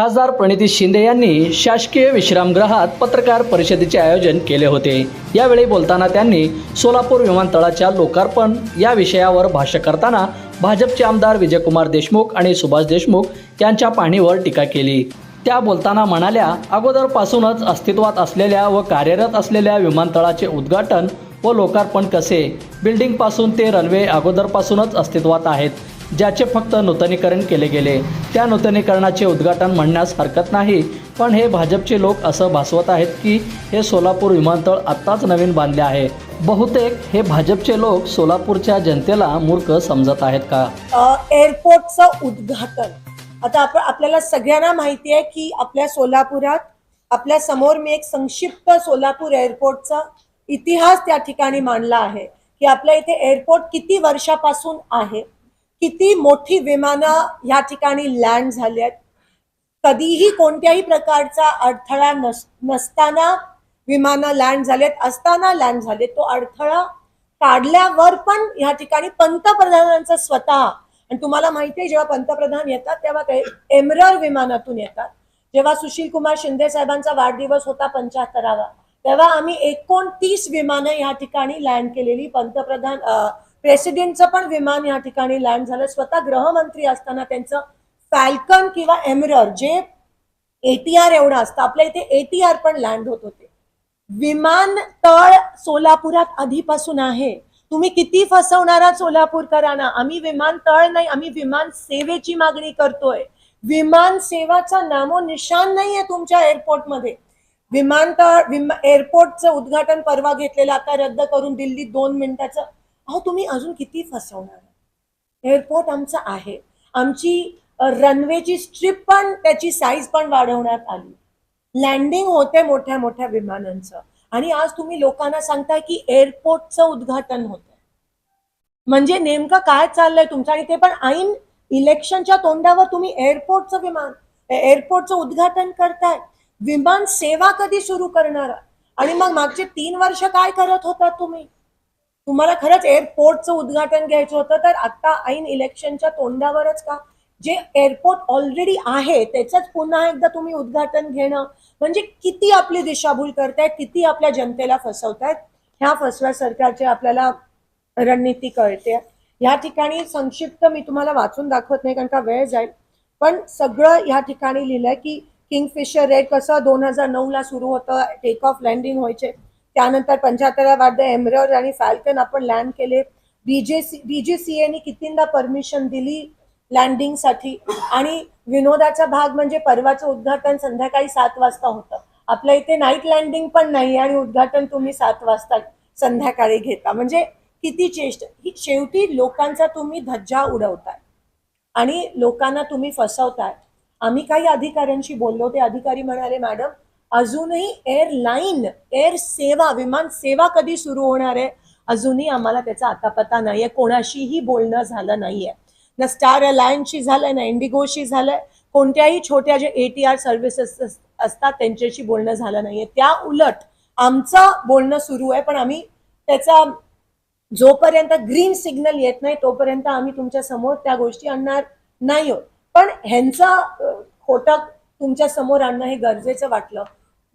खासदार प्रणिती शिंदे यांनी शासकीय विश्रामगृहात पत्रकार परिषदेचे आयोजन केले होते. यावेळी बोलताना त्यांनी सोलापूर विमानतळाच्या लोकार्पण या विषयावर भाष्य करताना भाजपचे आमदार विजयकुमार देशमुख आणि सुभाष देशमुख यांच्या पाहणीवर टीका केली. त्या बोलताना म्हणाल्या अगोदरपासूनच अस्तित्वात असलेल्या व कार्यरत असलेल्या विमानतळाचे उद्घाटन व लोकार्पण कसे? बिल्डिंगपासून ते रनवे अगोदरपासूनच अस्तित्वात आहेत. ज्याचे फक्त नूतनीकरण केले गेले. त्या नूतनीकरणाचे उद्घाटन म्हणण्यास हरकत नाही. पण हे भाजपचे लोक असं भासवत आहेत की हे सोलापूर विमानतळ आत्ताच नवीन बांधले आहे. बहुतेक हे भाजपचे लोक सोलापूरच्या जनतेला मूर्ख समजत आहेत का? एअरपोर्टचं उद्घाटन. आता आपण आपल्याला सगळ्यांना माहिती आहे की आपल्या सोलापुरात आपल्यासमोर मी एक संक्षिप्त सोलापूर एअरपोर्टचा इतिहास त्या ठिकाणी मांडला आहे. की आपल्या इथे एअरपोर्ट किती वर्षापासून आहे? किती मोठी विमानं ह्या ठिकाणी लँड झाली आहेत. कधीही कोणत्याही प्रकारचा अडथळा नस नसताना विमानं लँड झालेत असताना लँड झाले तो अडथळा काढल्यावर पण ह्या ठिकाणी पंतप्रधानांचं स्वतः आणि तुम्हाला माहिती आहे जेव्हा पंतप्रधान येतात तेव्हा ते एमरर विमानातून येतात. जेव्हा सुशील कुमार शिंदे साहेबांचा वाढदिवस होता पंच्याहत्तरावा तेव्हा आम्ही एकोणतीस विमानं ह्या ठिकाणी लँड केलेली. पंतप्रधान प्रेसिडेंटचं पण विमान या ठिकाणी लँड झालं. स्वतः गृहमंत्री असताना त्यांचं फॅल्कन किंवा एमरर जे एटीआर एवढं असतं आपल्या इथे एटीआर पण लँड होत होते. विमानतळ सोलापुरात आधीपासून आहे. तुम्ही किती फसवणारा सोलापूरकरांना? आम्ही विमानतळ नाही आम्ही विमान सेवेची मागणी करतोय. विमान सेवाचा नामो निशान नाहीये तुमच्या एअरपोर्टमध्ये विमानतळ विमा एअरपोर्टचं उद्घाटन परवा घेतलेलं आता रद्द करून दिल्ली दोन मिनिटाचं अहो तुम्ही अजून किती फसवणार? एअरपोर्ट आमचं आहे. आमची रनवेची स्ट्रिप पण त्याची साईज पण वाढवण्यात आली. लँडिंग होते मोठ्या मोठ्या विमानांचं. आणि आज तुम्ही लोकांना सांगताय की एअरपोर्टचं उद्घाटन होतंय. म्हणजे नेमकं काय चाललंय तुमचं? आणि ते पण ऐन इलेक्शनच्या तोंडावर तुम्ही एअरपोर्टचं विमान एअरपोर्टचं उद्घाटन करताय. विमान सेवा कधी सुरू करणार? आणि मग मागचे तीन वर्ष काय करत होता तुम्ही? तुम्हाला खरंच एअरपोर्टचं उद्घाटन घ्यायचं होतं तर आता ऐन इलेक्शनच्या तोंडावरच का? जे एअरपोर्ट ऑलरेडी आहे त्याचंच पुन्हा एकदा तुम्ही उद्घाटन घेणं. म्हणजे किती आपली दिशाभूल करतायत किती आपल्या जनतेला फसवतायत ह्या फसव्या सरकारची आपल्याला रणनीती कळते. या ठिकाणी संक्षिप्त मी तुम्हाला वाचून दाखवत नाही कारण का वेळ जाईल. पण सगळं या ठिकाणी लिहिलंय की किंगफिशर रेड कसं दोन हजार नऊला सुरू होतं टेक ऑफ लँडिंग व्हायचे. त्यानंतर पंच्याहत्तरा वाढ एमरर आणि फॅल्कन आपण लँड केले. बीजेसी बीजेसीएने कितींदा परमिशन दिली लँडिंगसाठी आणि विनोदाचा भाग म्हणजे परवाचं उद्घाटन संध्याकाळी सात वाजता होतं. आपल्या इथे नाईट लँडिंग पण नाही आणि उद्घाटन तुम्ही सात वाजता संध्याकाळी घेता. म्हणजे किती चेष्ट ही शेवटी लोकांचा तुम्ही धज्जा उडवताय. आणि लोकांना तुम्ही फसवताय. आम्ही काही अधिकाऱ्यांशी बोललो ते अधिकारी म्हणाले मॅडम अजूनही एअरलाईन एअर सेवा विमान सेवा कधी सुरू होणार आहे? अजूनही आम्हाला त्याचा आता पत्ता नाहीये. कोणाशीही बोलणं झालं नाहीये. ना स्टार अलायन्सशी झालंय ना इंडिगोशी झालंय. कोणत्याही छोट्या जे ए टी आर सर्व्हिसेस असतात त्यांच्याशी बोलणं झालं नाहीये. त्या उलट आमचं बोलणं सुरू आहे पण आम्ही त्याचा जोपर्यंत ग्रीन सिग्नल येत नाही तोपर्यंत आम्ही तुमच्यासमोर त्या गोष्टी आणणार नाही आहोत. पण ह्यांचा खोटं तुमच्यासमोर आणणं हे गरजेचं वाटलं.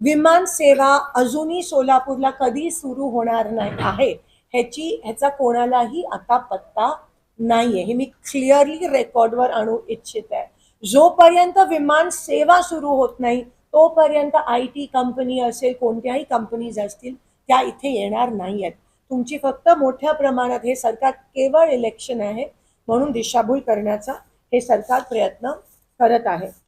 विमान सेवा अजूनही सोलापूरला कधी सुरू होणार नाही आहे. ह्याची ह्याचा कोणालाही आता पत्ता नाहीये. हे मी क्लिअरली रेकॉर्डवर आणू इच्छित आहे. जोपर्यंत विमान सेवा सुरू होत नाही तोपर्यंत आय टी कंपनी असेल कोणत्याही कंपनीज असतील त्या इथे येणार नाही आहेत तुमची फक्त मोठ्या प्रमाणात हे सरकार केवळ इलेक्शन आहे म्हणून दिशाभूल करण्याचा हे सरकार प्रयत्न करत आहे.